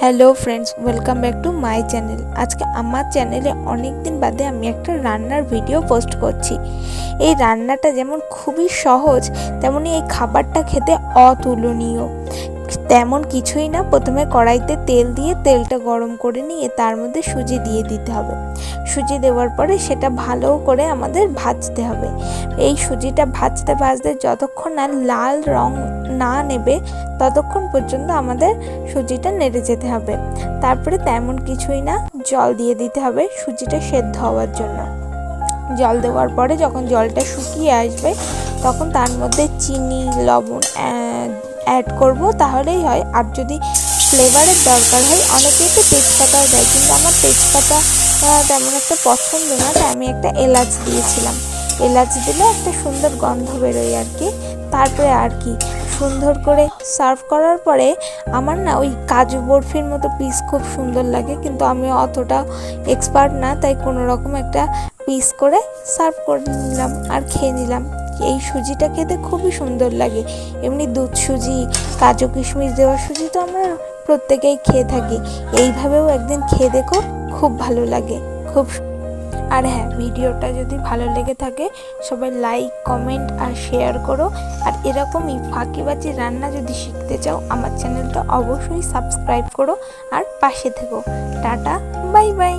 Hello friends welcome back to my channel আজকে আমার চ্যানেলে অনেক দিন বাদে আমি একটা রান্নার ভিডিও পোস্ট করছি। এই রান্নাটা যেমন খুবই সহজ, তেমনি এই খাবারটা খেতে অতুলনীয়। তেমন কিছুই না। প্রথমে কড়াইতে তেল দিয়ে তেলটা গরম করে নিয়ে তার মধ্যে সুজি দিয়ে দিতে হবে। সুজি দেওয়ার পরে সেটা ভালো করে আমাদের ভাজতে হবে। এই সুজিটা ভাজতে ভাজতে যতক্ষণ না লাল রং না নেবে, ততক্ষণ পর্যন্ত আমাদের সুজিটা নেড়ে যেতে হবে। তারপরে তেমন কিছুই না, জল দিয়ে দিতে হবে সুজিটা সেদ্ধ হওয়ার জন্য। জল দেওয়ার পরে যখন জলটা শুকিয়ে আসবে, তখন তার মধ্যে চিনি, লবণ অ্যাড করব, তাহলেই হয়। আর যদি ফ্লেভারের দরকার হয়, অনেকেই তো তেজপাতাও দেয়, কিন্তু আমার তেজপাতা তেমন একটা পছন্দ না, তাই আমি একটা এলাচ দিয়েছিলাম। এলাচ দিলে একটা সুন্দর গন্ধ বেরোয় আর কি। তারপরে আর কি, সুন্দর করে সার্ভ করার পরে আমার না ওই কাজু বরফির মতো পিস খুব সুন্দর লাগে, কিন্তু আমি অতটা এক্সপার্ট না, তাই কোনো রকম একটা পিস করে সার্ভ করে নিলাম আর খেয়ে নিলাম। এই সুজিটা খেতে খুবই সুন্দর লাগে। এমনি দুধ সুজি, কাজু কিশমিশ দেওয়া সুজি তো আমরা প্রত্যেকেই খেয়ে থাকি। এইভাবেও একদিন খেয়ে দেখো, খুব ভালো লাগে। খুব আর হ্যাঁ ভিডিওটা যদি ভালো লেগে থাকে, সবাই লাইক কমেন্ট আর শেয়ার করো। আর এরকমই ফাঁকিবাজি রান্না যদি শিখতে চাও, আমার চ্যানেলটা অবশ্যই সাবস্ক্রাইব করো আর পাশে থেকো। Tata bye bye